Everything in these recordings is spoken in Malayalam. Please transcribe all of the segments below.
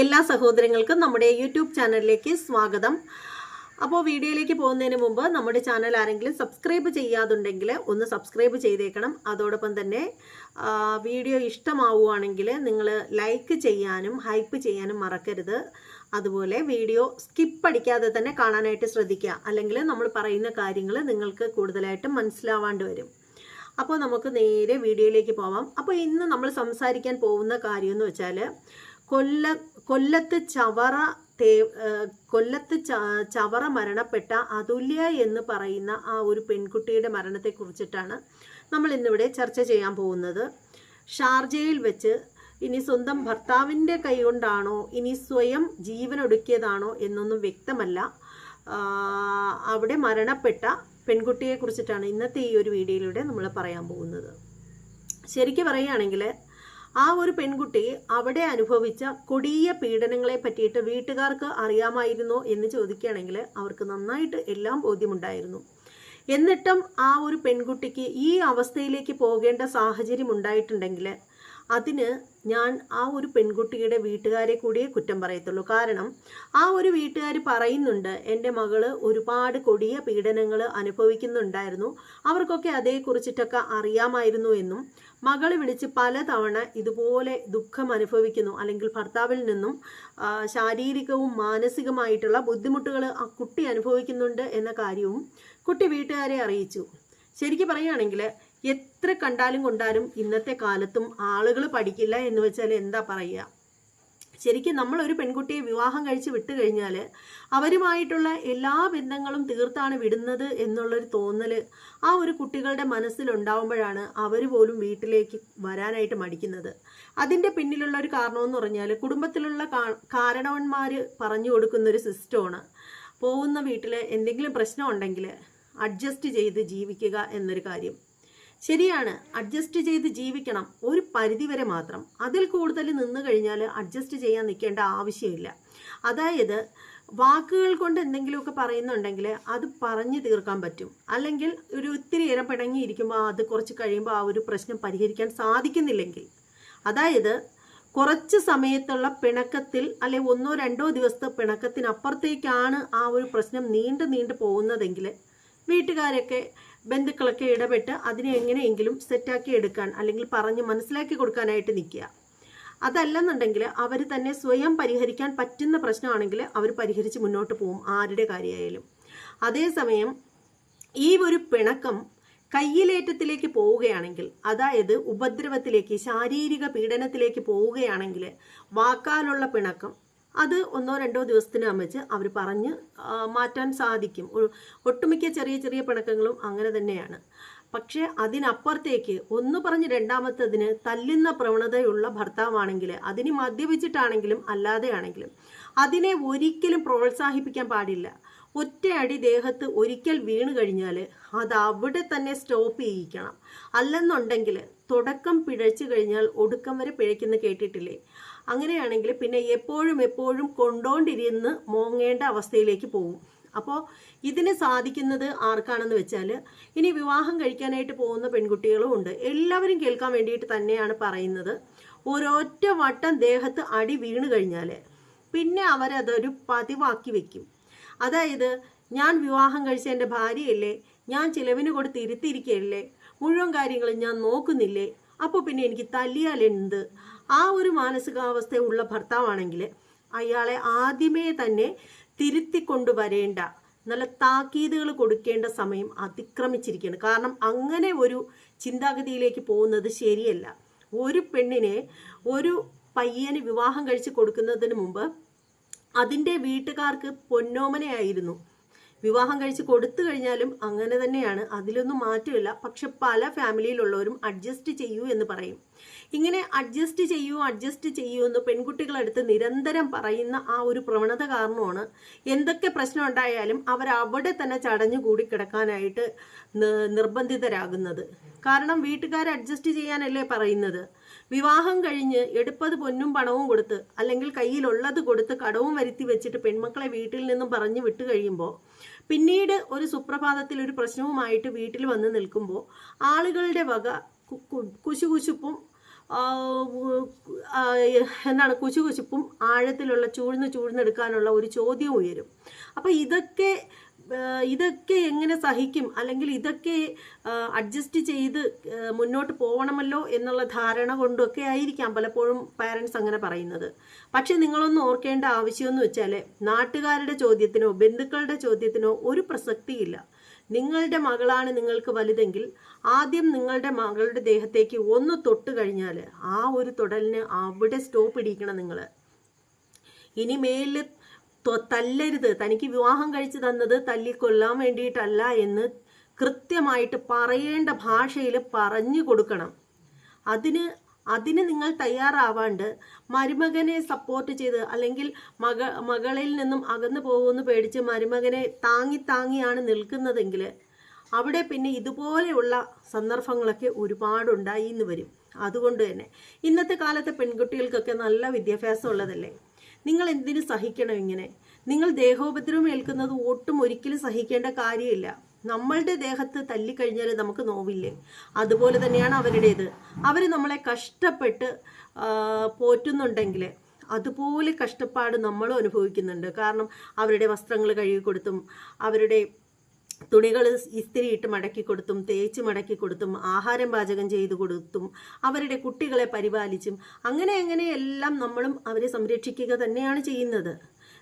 എല്ലാ സഹോദരങ്ങൾക്കും നമ്മുടെ യൂട്യൂബ് ചാനലിലേക്ക് സ്വാഗതം. അപ്പോൾ വീഡിയോയിലേക്ക് പോകുന്നതിന് മുമ്പ് നമ്മുടെ ചാനൽ ആരെങ്കിലും സബ്സ്ക്രൈബ് ചെയ്യാതുണ്ടെങ്കിൽ ഒന്ന് സബ്സ്ക്രൈബ് ചെയ്തേക്കണം. അതോടൊപ്പം തന്നെ വീഡിയോ ഇഷ്ടമാവുകയാണെങ്കിൽ നിങ്ങൾ ലൈക്ക് ചെയ്യാനും ഹൈപ്പ് ചെയ്യാനും മറക്കരുത്. അതുപോലെ വീഡിയോ സ്കിപ്പ് അടിക്കാതെ തന്നെ കാണാനായിട്ട് ശ്രദ്ധിക്കുക. അല്ലെങ്കിൽ നമ്മൾ പറയുന്ന കാര്യങ്ങൾ നിങ്ങൾക്ക് കൂടുതലായിട്ട് മനസ്സിലാവാണ്ട് വരും. അപ്പോൾ നമുക്ക് നേരെ വീഡിയോയിലേക്ക് പോവാം. അപ്പോൾ ഇന്ന് നമ്മൾ സംസാരിക്കാൻ പോകുന്ന കാര്യം എന്ന് വെച്ചാൽ കൊല്ല കൊല്ലത്ത് ചവറ തേ കൊല്ലത്ത് ചവറ മരണപ്പെട്ട അതുല്യ എന്ന് പറയുന്ന ആ ഒരു പെൺകുട്ടിയുടെ മരണത്തെ കുറിച്ചിട്ടാണ് നമ്മൾ ഇന്നിവിടെ ചർച്ച ചെയ്യാൻ പോകുന്നത്. ഷാർജയിൽ വെച്ച് ഇനി സ്വന്തം ഭർത്താവിന്റെ കൈകൊണ്ടാണോ ഇനി സ്വയം ജീവനൊടുക്കിയതാണോ എന്നൊന്നും വ്യക്തമല്ല. അവിടെ മരണപ്പെട്ട പെൺകുട്ടിയെ കുറിച്ചിട്ടാണ് ഇന്നത്തെ ഈ ഒരു വീഡിയോയിലൂടെ നമ്മൾ പറയാൻ പോകുന്നത്. ശരിക്കും പറയുകയാണെങ്കിൽ ആ ഒരു പെൺകുട്ടി അവിടെ അനുഭവിച്ച കൊടിയ പീഡനങ്ങളെ പറ്റിയിട്ട് വീട്ടുകാർക്ക് അറിയാമായിരുന്നോ എന്ന് ചോദിക്കുകയാണെങ്കിൽ അവർക്ക് നന്നായിട്ട് എല്ലാം ബോധ്യമുണ്ടായിരുന്നു. എന്നിട്ടും ആ ഒരു പെൺകുട്ടിക്ക് ഈ അവസ്ഥയിലേക്ക് പോകേണ്ട സാഹചര്യം ഉണ്ടായിട്ടുണ്ടെങ്കിൽ അതിന് ഞാൻ ആ ഒരു പെൺകുട്ടിയുടെ വീട്ടുകാരെ കൂടിയേ കുറ്റം പറയത്തുള്ളൂ. കാരണം ആ ഒരു വീട്ടുകാർ പറയുന്നുണ്ട് എന്റെ മകൾ ഒരുപാട് കൊടിയ പീഡനങ്ങൾ അനുഭവിക്കുന്നുണ്ടായിരുന്നു. അവർക്കൊക്കെ അതേക്കുറിച്ചിട്ടൊക്കെ അറിയാമായിരുന്നു എന്നും മകൾ വിളിച്ച് പലതവണ ഇതുപോലെ ദുഃഖം അനുഭവിക്കുന്നു. അല്ലെങ്കിൽ ഭർത്താവിൽ നിന്നും ശാരീരികവും മാനസികമായിട്ടുള്ള ബുദ്ധിമുട്ടുകൾ ആ കുട്ടി അനുഭവിക്കുന്നുണ്ട് എന്ന കാര്യവും കുട്ടി വീട്ടുകാരെ അറിയിച്ചു. ശരിക്കും പറയുകയാണെങ്കിൽ എത്ര കണ്ടാലും കൊണ്ടാലും ഇന്നത്തെ കാലത്തും ആളുകൾ പഠിക്കില്ല എന്ന് വെച്ചാൽ എന്താ പറയുക? ശരിക്കും നമ്മൾ ഒരു പെൺകുട്ടിയെ വിവാഹം കഴിച്ച് വിട്ടു കഴിഞ്ഞാൽ അവരുമായിട്ടുള്ള എല്ലാ ബന്ധങ്ങളും തീർത്താണ് വിടുന്നത് എന്നുള്ളൊരു തോന്നൽ ആ ഒരു കുട്ടികളുടെ മനസ്സിലുണ്ടാവുമ്പോഴാണ് അവർ പോലും വീട്ടിലേക്ക് വരാനായിട്ട് മടിക്കുന്നത്. അതിന്റെ പിന്നിലുള്ള ഒരു കാരണമെന്ന് പറഞ്ഞാൽ കുടുംബത്തിലുള്ള കാരണവന്മാർ പറഞ്ഞു കൊടുക്കുന്ന ഒരു സിസ്റ്റമാണ്. പോകുന്ന വീട്ടിൽ എന്തെങ്കിലും പ്രശ്നം ഉണ്ടെങ്കിൽ അഡ്ജസ്റ്റ് ചെയ്ത് ജീവിക്കുക എന്നൊരു കാര്യം. ശരിയാണ്. അഡ്ജസ്റ്റ് ചെയ്ത് ജീവിക്കണം. ഒരു പരിധിവരെ മാത്രം. അതിൽ കൂടുതൽ നിന്ന് കഴിഞ്ഞാൽ അഡ്ജസ്റ്റ് ചെയ്യാൻ നിൽക്കേണ്ട ആവശ്യമില്ല. അതായത് വാക്കുകൾ കൊണ്ട് എന്തെങ്കിലുമൊക്കെ പറയുന്നുണ്ടെങ്കിൽ അത് പറഞ്ഞു തീർക്കാൻ പറ്റും. അല്ലെങ്കിൽ ഒരു ഒത്തിരി ഇരം പിണങ്ങിയിരിക്കുമ്പോൾ അത് കുറച്ച് കഴിയുമ്പോൾ ആ ഒരു പ്രശ്നം പരിഹരിക്കാൻ സാധിക്കുന്നില്ലെങ്കിൽ. അതായത് കുറച്ച് സമയത്തുള്ള പിണക്കത്തിൽ അല്ലെ ഒന്നോ രണ്ടോ ദിവസത്തെ പിണക്കത്തിനപ്പുറത്തേക്കാണ് ആ ഒരു പ്രശ്നം നീണ്ടു നീണ്ടു പോകുന്നതെങ്കിൽ വീട്ടുകാരൊക്കെ ബന്ധുക്കളൊക്കെ ഇടപെട്ട് അതിനെ എങ്ങനെയെങ്കിലും സെറ്റാക്കി എടുക്കാൻ അല്ലെങ്കിൽ പറഞ്ഞ് മനസ്സിലാക്കി കൊടുക്കാനായിട്ട് നിൽക്കുക. അതല്ലെന്നുണ്ടെങ്കിൽ അവർ തന്നെ സ്വയം പരിഹരിക്കാൻ പറ്റുന്ന പ്രശ്നമാണെങ്കിൽ അവർ പരിഹരിച്ച് മുന്നോട്ട് പോകും ആരുടെ കാര്യമായാലും. അതേസമയം ഈ ഒരു പിണക്കം കയ്യിലേറ്റത്തിലേക്ക് പോവുകയാണെങ്കിൽ അതായത് ഉപദ്രവത്തിലേക്ക് ശാരീരിക പീഡനത്തിലേക്ക് പോവുകയാണെങ്കിൽ വാക്കാലുള്ള പിണക്കം അത് ഒന്നോ രണ്ടോ ദിവസത്തിനകം വെച്ച് അവർ പറഞ്ഞ് മാറ്റാൻ സാധിക്കും. ഒട്ടുമിക്ക ചെറിയ ചെറിയ പിണക്കങ്ങളും അങ്ങനെ തന്നെയാണ്. പക്ഷേ അതിനപ്പുറത്തേക്ക് ഒന്ന് പറഞ്ഞ് രണ്ടാമത്തതിന് തല്ലുന്ന പ്രവണതയുള്ള ഭർത്താവാണെങ്കിൽ അതിന് മദ്യപിച്ചിട്ടാണെങ്കിലും അല്ലാതെയാണെങ്കിലും അതിനെ ഒരിക്കലും പ്രോത്സാഹിപ്പിക്കാൻ പാടില്ല. ഒറ്റയടി ദേഹത്ത് ഒരിക്കൽ വീണ് കഴിഞ്ഞാൽ അത് അവിടെ തന്നെ സ്റ്റോപ്പ് ചെയ്യിക്കണം. അല്ലെന്നുണ്ടെങ്കിൽ തുടക്കം പിഴച്ചു കഴിഞ്ഞാൽ ഒടുക്കം വരെ പിഴയ്ക്കുന്ന കേട്ടിട്ടില്ലേ? അങ്ങനെയാണെങ്കിൽ പിന്നെ എപ്പോഴും എപ്പോഴും കൊണ്ടോണ്ടിരുന്ന് മോങ്ങേണ്ട അവസ്ഥയിലേക്ക് പോകും. അപ്പോൾ ഇതിന് സാധിക്കുന്നത് ആർക്കാണെന്ന് വെച്ചാൽ ഇനി വിവാഹം കഴിക്കാനായിട്ട് പോകുന്ന പെൺകുട്ടികളും ഉണ്ട്. എല്ലാവരും കേൾക്കാൻ വേണ്ടിയിട്ട് തന്നെയാണ് പറയുന്നത്. ഒരൊറ്റ വട്ടം ദേഹത്ത് അടി വീണ് കഴിഞ്ഞാൽ പിന്നെ അവരതൊരു പതിവാക്കി വെക്കും. അതായത് ഞാൻ വിവാഹം കഴിച്ച എന്റെ ഭാര്യയല്ലേ? ഞാൻ ചിലവിന് കൊടുത്ത് ഇരുത്തിയിരിക്കുകയല്ലേ മുഴുവൻ കാര്യങ്ങളും ഞാൻ നോക്കുന്നില്ലേ? അപ്പോൾ പിന്നെ എനിക്ക് തല്ലിയാൽ എന്ത് ആ ഒരു മാനസികാവസ്ഥയുള്ള ഭർത്താവാണെങ്കിൽ അയാളെ ആദ്യമേ തന്നെ തിരുത്തിക്കൊണ്ടുവരേണ്ട നല്ല താക്കീതുകൾ കൊടുക്കേണ്ട സമയം അതിക്രമിച്ചിരിക്കുകയാണ്. കാരണം അങ്ങനെ ഒരു ചിന്താഗതിയിലേക്ക് പോകുന്നത് ശരിയല്ല. ഒരു പെണ്ണിനെ ഒരു പയ്യന് വിവാഹം കഴിച്ച് കൊടുക്കുന്നതിന് മുമ്പ് അതിന്റെ വീട്ടുകാർക്ക് പൊന്നോമനയായിരുന്നു. വിവാഹം കഴിച്ച് കൊടുത്തു കഴിഞ്ഞാലും അങ്ങനെ തന്നെയാണ്. അതിലൊന്നും മാറ്റമില്ല. പക്ഷെ പല ഫാമിലിയിലുള്ളവരും അഡ്ജസ്റ്റ് ചെയ്യൂ എന്ന് പറയും. ഇങ്ങനെ അഡ്ജസ്റ്റ് ചെയ്യൂ അഡ്ജസ്റ്റ് ചെയ്യൂ എന്ന് പെൺകുട്ടികളടുത്ത് നിരന്തരം പറയുന്ന ആ ഒരു പ്രവണത കാരണമാണ് എന്തൊക്കെ പ്രശ്നം ഉണ്ടായാലും അവർ അവിടെ തന്നെ ചടഞ്ഞു കൂടി കിടക്കാനായിട്ട് നിർബന്ധിതരാകുന്നത്. കാരണം വീട്ടുകാർ അഡ്ജസ്റ്റ് ചെയ്യാനല്ലേ പറയുന്നത്. വിവാഹം കഴിഞ്ഞ് എടുപ്പത് പൊന്നും പണവും കൊടുത്ത് അല്ലെങ്കിൽ കയ്യിലുള്ളത് കൊടുത്ത് കടവും വരുത്തി വെച്ചിട്ട് പെൺമക്കളെ വീട്ടിൽ നിന്നും പറഞ്ഞു വിട്ടു കഴിയുമ്പോൾ പിന്നീട് ഒരു സുപ്രഭാതത്തിൽ ഒരു പ്രശ്നവുമായിട്ട് വീട്ടിൽ വന്ന് നിൽക്കുമ്പോൾ ആളുകളുടെ വക കുശുകുശുപ്പും എന്താണ് കുശുകുശുപ്പും ആഴത്തിലുള്ള ചൂഴ്ന്ന് ചൂഴ്ന്നെടുക്കാനുള്ള ഒരു ചോദ്യം ഉയരും. അപ്പോൾ ഇതൊക്കെ ഇതൊക്കെ എങ്ങനെ സഹിക്കും? അല്ലെങ്കിൽ ഇതൊക്കെ അഡ്ജസ്റ്റ് ചെയ്ത് മുന്നോട്ട് പോകണമല്ലോ എന്നുള്ള ധാരണ കൊണ്ടൊക്കെ ആയിരിക്കാം പലപ്പോഴും പാരൻസ് അങ്ങനെ പറയുന്നത്. പക്ഷെ നിങ്ങളൊന്നും ഓർക്കേണ്ട ആവശ്യമെന്ന് വെച്ചാൽ നാട്ടുകാരുടെ ചോദ്യത്തിനോ ബന്ധുക്കളുടെ ചോദ്യത്തിനോ ഒരു പ്രസക്തിയില്ല. നിങ്ങളുടെ മകളാണ് നിങ്ങൾക്ക് വലുതെങ്കിൽ ആദ്യം നിങ്ങളുടെ മകളുടെ ദേഹത്തേക്ക് ഒന്ന് തൊട്ട് കഴിഞ്ഞാൽ ആ ഒരു തൊടലിന് അവിടെ സ്റ്റോപ്പ് ഇടിക്കണം നിങ്ങൾ. ഇനി മേലിൽ തല്ലരുത്. തനിക്ക് വിവാഹം കഴിച്ചു തന്നത് തല്ലിക്കൊല്ലാൻ വേണ്ടിയിട്ടല്ല എന്ന് കൃത്യമായിട്ട് പറയേണ്ട ഭാഷയിൽ പറഞ്ഞു കൊടുക്കണം. അതിന് അതിന് നിങ്ങൾ തയ്യാറാവാണ്ട് മരുമകനെ സപ്പോർട്ട് ചെയ്ത് അല്ലെങ്കിൽ മക മകളിൽ നിന്നും അകന്നു പോകുമെന്ന് പേടിച്ച് മരുമകനെ താങ്ങി താങ്ങിയാണ് നിൽക്കുന്നതെങ്കിൽ അവിടെ പിന്നെ ഇതുപോലെയുള്ള സന്ദർഭങ്ങളൊക്കെ ഒരുപാടുണ്ടായി എന്ന് വരും. അതുകൊണ്ട് തന്നെ ഇന്നത്തെ കാലത്തെ പെൺകുട്ടികൾക്കൊക്കെ നല്ല വിദ്യാഭ്യാസം ഉള്ളതല്ലേ? നിങ്ങൾ എന്തിനു സഹിക്കണം ഇങ്ങനെ? നിങ്ങൾ ദേഹോപദ്രവം ഏൽക്കുന്നത് ഒട്ടും ഒരിക്കലും സഹിക്കേണ്ട കാര്യമില്ല. നമ്മളുടെ ദേഹത്ത് തല്ലിക്കഴിഞ്ഞാൽ നമുക്ക് നോവില്ലേ? അതുപോലെ തന്നെയാണ് അവരുടേത്. അവർ നമ്മളെ കഷ്ടപ്പെട്ട് പോറ്റുന്നുണ്ടെങ്കിൽ അതുപോലെ കഷ്ടപ്പാട് നമ്മളും അനുഭവിക്കുന്നുണ്ട്. കാരണം അവരുടെ വസ്ത്രങ്ങൾ കഴുകി കൊടുത്തും അവരുടെ തുണികൾ ഇസ്തിരിയിട്ട് മടക്കി കൊടുത്തും തേച്ച് മടക്കി കൊടുത്തും ആഹാരം പാചകം ചെയ്തു കൊടുത്തും അവരുടെ കുട്ടികളെ പരിപാലിച്ചും അങ്ങനെ അങ്ങനെ എല്ലാം നമ്മളും അവരെ സംരക്ഷിക്കുക തന്നെയാണ് ചെയ്യുന്നത്.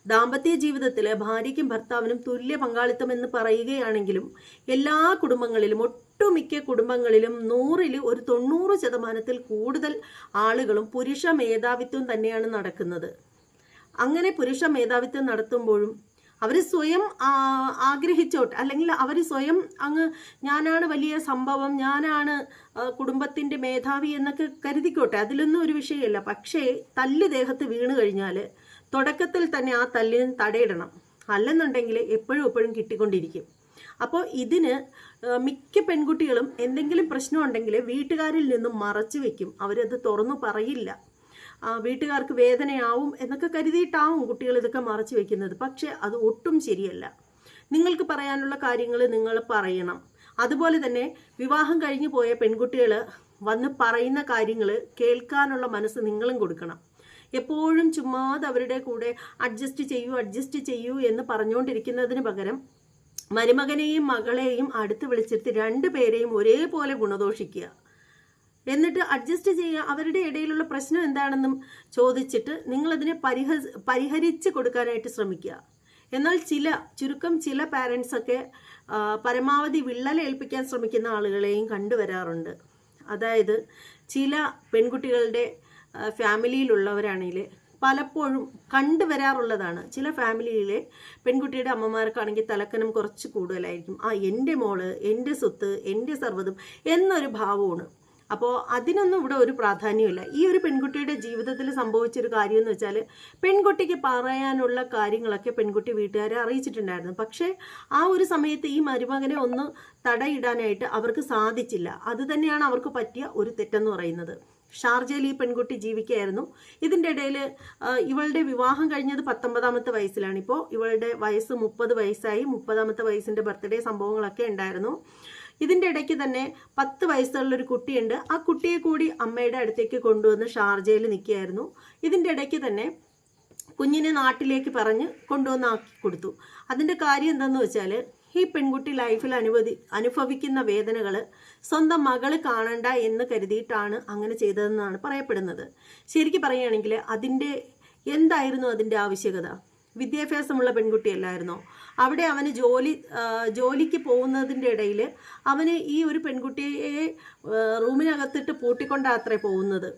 ദാമ്പത്യ ജീവിതത്തിലെ ഭാര്യയ്ക്കും ഭർത്താവിനും തുല്യ പങ്കാളിത്തം എന്ന് പറയുകയാണെങ്കിലും എല്ലാ കുടുംബങ്ങളിലും ഒട്ടുമിക്ക കുടുംബങ്ങളിലും നൂറിൽ ഒരു തൊണ്ണൂറ് ശതമാനത്തിൽ കൂടുതൽ ആളുകളും പുരുഷ മേധാവിത്വം തന്നെയാണ് നടക്കുന്നത്. അങ്ങനെ പുരുഷ മേധാവിത്വം നടത്തുമ്പോഴും അവർ സ്വയം ആഗ്രഹിച്ചോട്ട്. അല്ലെങ്കിൽ അവർ സ്വയം അങ്ങ് ഞാനാണ് വലിയ സംഭവം ഞാനാണ് കുടുംബത്തിന്റെ മേധാവി എന്നൊക്കെ കരുതിക്കോട്ടെ. അതിലൊന്നും ഒരു വിഷയമല്ല. പക്ഷേ തല്ല് ദേഹത്ത് വീണ് കഴിഞ്ഞാൽ തുടക്കത്തിൽ തന്നെ ആ തല്ലിന് തടയിടണം. അല്ലെന്നുണ്ടെങ്കിൽ എപ്പോഴും എപ്പോഴും കിട്ടിക്കൊണ്ടിരിക്കും. അപ്പോൾ ഇതിന് മിക്ക പെൺകുട്ടികളും എന്തെങ്കിലും പ്രശ്നമുണ്ടെങ്കിൽ വീട്ടുകാരിൽ നിന്നും മറച്ചു വെക്കും. അവരത് തുറന്നു പറയില്ല. വീട്ടുകാർക്ക് വേദനയാവും എന്നൊക്കെ കരുതിയിട്ടാവും കുട്ടികൾ ഇതൊക്കെ മറച്ചു വെക്കുന്നത്. പക്ഷേ അത് ഒട്ടും ശരിയല്ല. നിങ്ങൾക്ക് പറയാനുള്ള കാര്യങ്ങൾ നിങ്ങൾ പറയണം. അതുപോലെ തന്നെ വിവാഹം കഴിഞ്ഞു പോയ പെൺകുട്ടികൾ വന്ന് പറയുന്ന കാര്യങ്ങൾ കേൾക്കാനുള്ള മനസ്സ് നിങ്ങളും കൊടുക്കണം. എപ്പോഴും ചുമ്മാതെ അവരുടെ കൂടെ അഡ്ജസ്റ്റ് ചെയ്യൂ അഡ്ജസ്റ്റ് ചെയ്യൂ എന്ന് പറഞ്ഞുകൊണ്ടിരിക്കുന്നതിന് പകരം മരുമകനെയും മകളെയും അടുത്ത് വിളിച്ചിരുത്തി രണ്ടു പേരെയും ഒരേപോലെ ഗുണദോഷിക്കുക. എന്നിട്ട് അഡ്ജസ്റ്റ് ചെയ്യുക. അവരുടെ ഇടയിലുള്ള പ്രശ്നം എന്താണെന്നും ചോദിച്ചിട്ട് നിങ്ങളതിനെ പരിഹ പരിഹരിച്ച് കൊടുക്കാനായിട്ട് ശ്രമിക്കുക. എന്നാൽ ചില ചുരുക്കം ചില പാരൻസൊക്കെ പരമാവധി വിള്ളലേൽപ്പിക്കാൻ ശ്രമിക്കുന്ന ആളുകളെയും കണ്ടുവരാറുണ്ട്. അതായത് ചില പെൺകുട്ടികളുടെ ഫാമിലിയിലുള്ളവരാണെങ്കിൽ പലപ്പോഴും കണ്ടുവരാറുള്ളതാണ്. ചില ഫാമിലിയിലെ പെൺകുട്ടിയുടെ അമ്മമാർക്കാണെങ്കിൽ തലക്കനം കുറച്ച് കൂടുതലായിരിക്കും. ആ എന്റെ മോൾ എന്റെ സ്വത്ത് എന്റെ സർവതും എന്നൊരു ഭാവമാണ്. അപ്പോൾ അതിനൊന്നും ഇവിടെ ഒരു പ്രാധാന്യമില്ല ഈ ഒരു പെൺകുട്ടിയുടെ ജീവിതത്തിൽ സംഭവിച്ചൊരു കാര്യം എന്ന് വെച്ചാൽ പെൺകുട്ടിക്ക് പറയാനുള്ള കാര്യങ്ങളൊക്കെ പെൺകുട്ടി വീട്ടുകാരെ അറിയിച്ചിട്ടുണ്ടായിരുന്നു. പക്ഷേ ആ ഒരു സമയത്ത് ഈ മരുമകനെ ഒന്ന് തടയിടാനായിട്ട് അവർക്ക് സാധിച്ചില്ല. അത് തന്നെയാണ് അവർക്ക് പറ്റിയ ഒരു തെറ്റെന്ന് പറയുന്നത്. ഷാർജയിൽ ഈ പെൺകുട്ടി ജീവിക്കുകയായിരുന്നു. ഇതിന്റെ ഇടയിൽ ഇവളുടെ വിവാഹം കഴിഞ്ഞത് പത്തൊമ്പതാമത്തെ വയസ്സിലാണ്. ഇപ്പോൾ ഇവളുടെ വയസ്സ് മുപ്പത് വയസ്സായി. മുപ്പതാമത്തെ വയസ്സിന്റെ ബർത്ത്ഡേ സംഭവങ്ങളൊക്കെ ഉണ്ടായിരുന്നു. ഇതിന്റെ ഇടയ്ക്ക് തന്നെ പത്ത് വയസ്സുള്ളൊരു കുട്ടിയുണ്ട്. ആ കുട്ടിയെ കൂടി അമ്മയുടെ അടുത്തേക്ക് കൊണ്ടുവന്ന് ഷാർജയിൽ നിൽക്കുകയായിരുന്നു. ഇതിന്റെ ഇടയ്ക്ക് തന്നെ കുഞ്ഞിനെ നാട്ടിലേക്ക് പറഞ്ഞ് കൊണ്ടുവന്ന് ആക്കി കൊടുത്തു. അതിന്റെ കാര്യം എന്താണെന്ന് വെച്ചാൽ ഈ പെൺകുട്ടി ലൈഫിൽ അനുവദി അനുഭവിക്കുന്ന വേദനകൾ സ്വന്തം മകൾ കാണണ്ട എന്ന് കരുതിയിട്ടാണ് അങ്ങനെ ചെയ്തതെന്നാണ് പറയപ്പെടുന്നത്. ശരിക്കും പറയുകയാണെങ്കിൽ അതിന്റെ എന്തായിരുന്നു അതിന്റെ ആവശ്യകത? വിദ്യാഭ്യാസമുള്ള പെൺകുട്ടിയല്ലായിരുന്നോ? അവിടെ അവന് ജോലി ജോലിക്ക് പോകുന്നതിന്റെ ഇടയിൽ അവന് ഈ ഒരു പെൺകുട്ടിയെ റൂമിനകത്തിട്ട് പൂട്ടിക്കൊണ്ടാത്രേ പോകുന്നത്.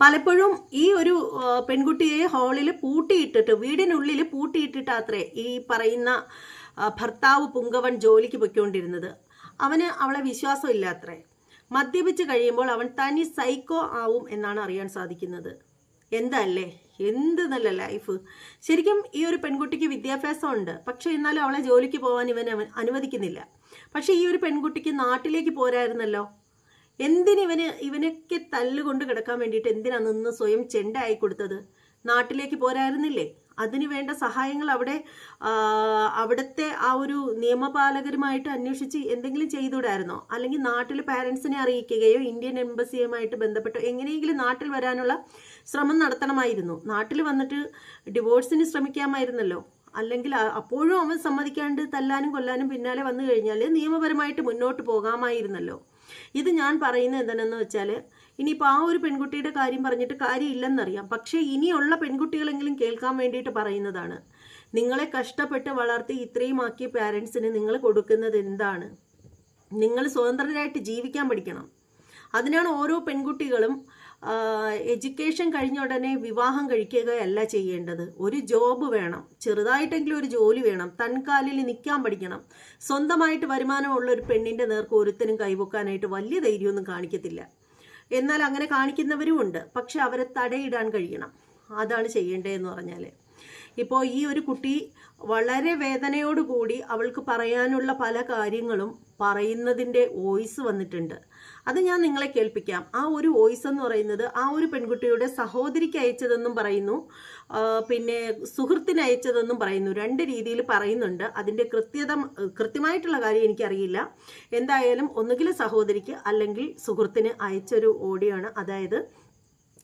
പലപ്പോഴും ഈ ഒരു പെൺകുട്ടിയെ ഹാളിൽ പൂട്ടിയിട്ടിട്ട് വീടിനുള്ളിൽ പൂട്ടിയിട്ടിട്ട് അത്രേ ഈ പറയുന്ന ഭർത്താവ് പുങ്കവൻ ജോലിക്ക് പൊയ്ക്കൊണ്ടിരുന്നത്. അവന് അവളെ വിശ്വാസമില്ല അത്രേ. മദ്യപിച്ച് കഴിയുമ്പോൾ അവൻ തനി സൈക്കോ ആവും എന്നാണ് അറിയാൻ സാധിക്കുന്നത്. എന്തല്ലേ എന്ത് നല്ല ലൈഫ് ശരിക്കും ഈ ഒരു പെൺകുട്ടിക്ക് വിദ്യാഭ്യാസം ഉണ്ട് പക്ഷെ എന്നാലും അവളെ ജോലിക്ക് പോകാൻ ഇവൻ അനുവദിക്കുന്നില്ല. പക്ഷെ ഈ ഒരു പെൺകുട്ടിക്ക് നാട്ടിലേക്ക് പോരായിരുന്നല്ലോ. എന്തിനിവന് ഇവനൊക്കെ തല്ലുകൊണ്ട് കിടക്കാൻ വേണ്ടിയിട്ട് എന്തിനാ നിന്ന് സ്വയം ചെണ്ടായി കൊടുത്തത്? നാട്ടിലേക്ക് പോരായിരുന്നില്ലേ? അതിന് വേണ്ട സഹായങ്ങൾ അവിടെ അവിടുത്തെ ആ ഒരു നിയമപാലകരുമായിട്ട് അന്വേഷിച്ച് എന്തെങ്കിലും ചെയ്തുകൂടായിരുന്നോ? അല്ലെങ്കിൽ നാട്ടിലെ പാരൻസിനെ അറിയിക്കുകയോ ഇന്ത്യൻ എംബസിയുമായിട്ട് ബന്ധപ്പെട്ടോ എങ്ങനെയെങ്കിലും നാട്ടിൽ വരാനുള്ള ശ്രമം നടത്തണമായിരുന്നു. നാട്ടിൽ വന്നിട്ട് ഡിവോഴ്സിന് ശ്രമിക്കാമായിരുന്നല്ലോ. അല്ലെങ്കിൽ അപ്പോഴും അവൻ സമ്മതിക്കാണ്ട് തല്ലാനും കൊല്ലാനും പിന്നാലെ വന്നു കഴിഞ്ഞാൽ നിയമപരമായിട്ട് മുന്നോട്ട് പോകാമായിരുന്നല്ലോ. ഇത് ഞാൻ പറയുന്നത് എന്താണെന്ന് വെച്ചാൽ ഇനിയിപ്പോൾ ആ ഒരു പെൺകുട്ടിയുടെ കാര്യം പറഞ്ഞിട്ട് കാര്യമില്ലെന്നറിയാം. പക്ഷേ ഇനിയുള്ള പെൺകുട്ടികളെങ്കിലും കേൾക്കാൻ വേണ്ടിയിട്ട് പറയുന്നതാണ്. നിങ്ങളെ കഷ്ടപ്പെട്ട് വളർത്തി ഇത്രയും ആക്കിയ പാരൻസിന് നിങ്ങൾ കൊടുക്കുന്നത് എന്താണ്? നിങ്ങൾ സ്വതന്ത്രരായിട്ട് ജീവിക്കാൻ പഠിക്കണം. അതിനാണ് ഓരോ പെൺകുട്ടികളും എഡ്യൂക്കേഷൻ കഴിഞ്ഞ ഉടനെ വിവാഹം കഴിക്കുകയല്ല ചെയ്യേണ്ടത്. ഒരു ജോബ് വേണം. ചെറുതായിട്ടെങ്കിലും ഒരു ജോലി വേണം. തൻകാലിൽ നിൽക്കാൻ പഠിക്കണം. സ്വന്തമായിട്ട് വരുമാനമുള്ള ഒരു പെണ്ണിന്റെ നേർക്ക് ഒരുത്തനും കൈവക്കാനായിട്ട് വലിയ ധൈര്യമൊന്നും കാണിക്കത്തില്ല. എന്നാൽ അങ്ങനെ കാണിക്കുന്നവരും ഉണ്ട്. പക്ഷെ അവരെ തടയിടാൻ കഴിയണം. അതാണ് ചെയ്യേണ്ടതെന്ന് പറഞ്ഞാൽ ഇപ്പോൾ ഈ ഒരു കുട്ടി വളരെ വേദനയോടുകൂടി അവൾക്ക് പറയാനുള്ള പല കാര്യങ്ങളും പറയുന്നതിന്റെ വോയിസ് വന്നിട്ടുണ്ട്. അത് ഞാൻ നിങ്ങളെ കേൾപ്പിക്കാം. ആ ഒരു വോയിസ് എന്ന് പറയുന്നത് ആ ഒരു പെൺകുട്ടിയുടെ സഹോദരിക്ക് അയച്ചതെന്നും പറയുന്നു. പിന്നെ സുഹൃത്തിന് അയച്ചതെന്നും പറയുന്നു. രണ്ട് രീതിയിൽ പറയുന്നുണ്ട്. അതിന്റെ കൃത്യത കൃത്യമായിട്ടുള്ള കാര്യം എനിക്കറിയില്ല. എന്തായാലും ഒന്നുകിൽ സഹോദരിക്ക് അല്ലെങ്കിൽ സുഹൃത്തിന് അയച്ചൊരു ഓഡിയോ ആണ്. അതായത്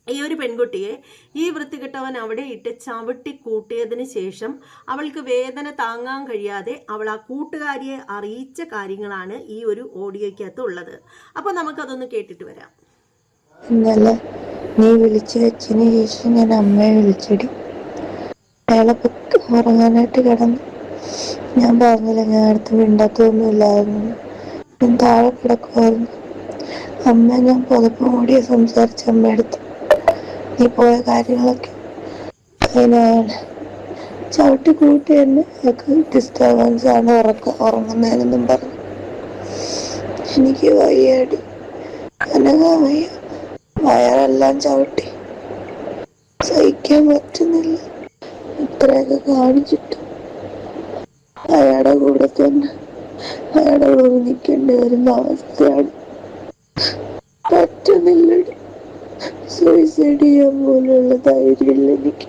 ഈ ഒരു പെൺകുട്ടിയെ ഈ വൃത്തികെട്ടവൻ അവിടെ ഇട്ട് ചവിട്ടി കൂട്ടിയതിന് ശേഷം അവൾക്ക് വേദന താങ്ങാൻ കഴിയാതെ അവൾ ആ കൂട്ടുകാരിയെ അറിയിച്ച കാര്യങ്ങളാണ് ഈ ഒരു ഓഡിയോയ്ക്കകത്ത് ഉള്ളത്. അപ്പോൾ നമുക്കതൊന്ന് കേട്ടിട്ട് വരാം. ഇന്നലെ നീ വിളിച്ച വെച്ചതിന് ശേഷം ഞാൻ അമ്മയെ വിളിച്ചിടി. അയാളെ ഉറങ്ങാനായിട്ട് കിടന്നു. ഞാൻ പറഞ്ഞില്ല ഞാൻ അടുത്ത് മിണ്ടാത്തൊന്നുമില്ലായിരുന്നു ഞാൻ താഴെ കിടക്കുമായിരുന്നു അമ്മ ഞാൻ പുതപ്പ് മൂടിയ സംസാരിച്ച അമ്മയടുത്ത് പോയ കാര്യങ്ങളൊക്കെ. അതിനാണ്. ചവിട്ടി കൂട്ടി തന്നെ ഡിസ്റ്റർബൻസ് ആണ് ഉറക്ക ഉറങ്ങുന്നതിനെന്നും പറഞ്ഞു. എനിക്ക് വയ്യാടി. വയ്യ. വയറെല്ലാം ചവിട്ടി. സഹിക്കാൻ പറ്റുന്നില്ല. ഇത്രയൊക്കെ കാണിച്ചിട്ട്. അയാളുടെ കൂടെ തന്നെ. അയാളുടെ കൂടെ നിൽക്കേണ്ടി വരുന്ന അവസ്ഥയാണ്. പറ്റുന്നില്ലടി. സൂയിസൈഡ് ചെയ്യാൻ പോലുള്ള ധൈര്യമില്ല എനിക്ക്.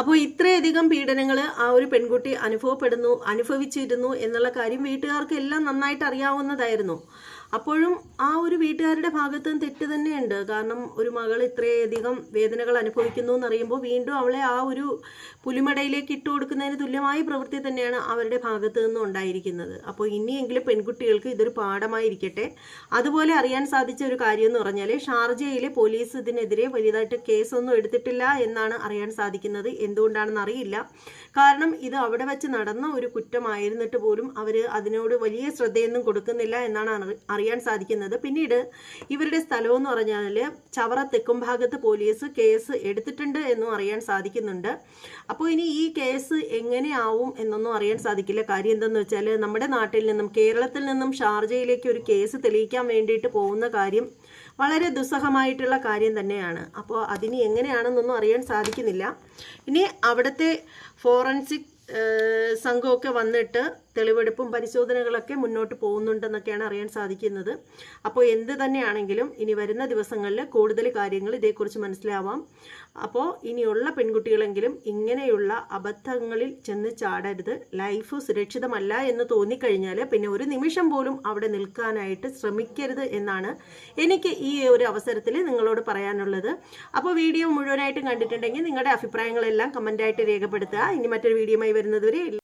അപ്പോൾ ഇത്രയധികം പീഡനങ്ങൾ ആ ഒരു പെൺകുട്ടി അനുഭവപ്പെടുന്നു അനുഭവിച്ചിരുന്നു എന്നുള്ള കാര്യം വീട്ടുകാർക്ക് എല്ലാം നന്നായിട്ട് അറിയാവുന്നതായിരുന്നു. അപ്പോഴും ആ ഒരു വീട്ടുകാരുടെ ഭാഗത്തും തെറ്റ് തന്നെയുണ്ട്. കാരണം ഒരു മകൾ ഇത്രയധികം വേദനകൾ അനുഭവിക്കുന്നു എന്നറിയുമ്പോൾ വീണ്ടും അവളെ ആ ഒരു പുലിമടയിലേക്ക് ഇട്ടു കൊടുക്കുന്നതിന് തുല്യമായ പ്രവൃത്തി തന്നെയാണ് അവരുടെ ഭാഗത്ത് നിന്നും ഉണ്ടായിരിക്കുന്നത്. അപ്പോൾ ഇനിയെങ്കിലും പെൺകുട്ടികൾക്ക് ഇതൊരു പാഠമായിരിക്കട്ടെ. അതുപോലെ അറിയാൻ സാധിച്ച ഒരു കാര്യം എന്ന് പറഞ്ഞാൽ ഷാർജയിലെ പോലീസ് ഇതിനെതിരെ വലുതായിട്ട് കേസൊന്നും എടുത്തിട്ടില്ല എന്നാണ് അറിയാൻ സാധിക്കുന്നത്. എന്തുകൊണ്ടാണെന്ന് അറിയില്ല. കാരണം ഇത് അവിടെ വെച്ച് നടന്ന ഒരു കുറ്റമായിരുന്നിട്ട് പോലും അവർ അതിനോട് വലിയ ശ്രദ്ധയൊന്നും കൊടുക്കുന്നില്ല എന്നാണ് അറിയാൻ സാധിക്കുന്നത്. പിന്നീട് ഇവരുടെ സ്ഥലമെന്ന് പറഞ്ഞാൽ ചവറ തെക്കും ഭാഗത്ത് പോലീസ് കേസ് എടുത്തിട്ടുണ്ട് എന്നും അറിയാൻ സാധിക്കുന്നുണ്ട്. അപ്പോൾ ഇനി ഈ കേസ് എങ്ങനെയാവും എന്നൊന്നും അറിയാൻ സാധിക്കില്ല. കാര്യം എന്തെന്ന് വെച്ചാൽ നമ്മുടെ നാട്ടിൽ നിന്നും കേരളത്തിൽ നിന്നും ഷാർജയിലേക്ക് ഒരു കേസ് തെളിയിക്കാൻ വേണ്ടിയിട്ട് പോകുന്ന കാര്യം വളരെ ദുസ്സഹമായിട്ടുള്ള കാര്യം തന്നെയാണ്. അപ്പോൾ അതിന് എങ്ങനെയാണെന്നൊന്നും അറിയാൻ സാധിക്കുന്നില്ല. ഇനി അവിടുത്തെ ഫോറൻസിക് സംഘമൊക്കെ വന്നിട്ട് തെളിവെടുപ്പും പരിശോധനകളൊക്കെ മുന്നോട്ട് പോകുന്നുണ്ടെന്നൊക്കെയാണ് അറിയാൻ സാധിക്കുന്നത്. അപ്പോൾ എന്ത് തന്നെയാണെങ്കിലും ഇനി വരുന്ന ദിവസങ്ങളിൽ കൂടുതൽ കാര്യങ്ങൾ ഇതേക്കുറിച്ച് മനസ്സിലാവാം. അപ്പോൾ ഇനിയുള്ള പെൺകുട്ടികളെങ്കിലും ഇങ്ങനെയുള്ള അബദ്ധങ്ങളിൽ ചെന്ന് ചാടരുത്. ലൈഫ് സുരക്ഷിതമല്ല എന്ന് തോന്നിക്കഴിഞ്ഞാൽ പിന്നെ ഒരു നിമിഷം പോലും അവിടെ നിൽക്കാനായിട്ട് ശ്രമിക്കരുത് എന്നാണ് എനിക്ക് ഈ ഒരു അവസരത്തിൽ നിങ്ങളോട് പറയാനുള്ളത്. അപ്പോൾ വീഡിയോ മുഴുവനായിട്ടും കണ്ടിട്ടുണ്ടെങ്കിൽ നിങ്ങളുടെ അഭിപ്രായങ്ങളെല്ലാം കമന്റായിട്ട് രേഖപ്പെടുത്തുക. ഇനി മറ്റൊരു വീഡിയോയുമായി വരുന്നതുവരെ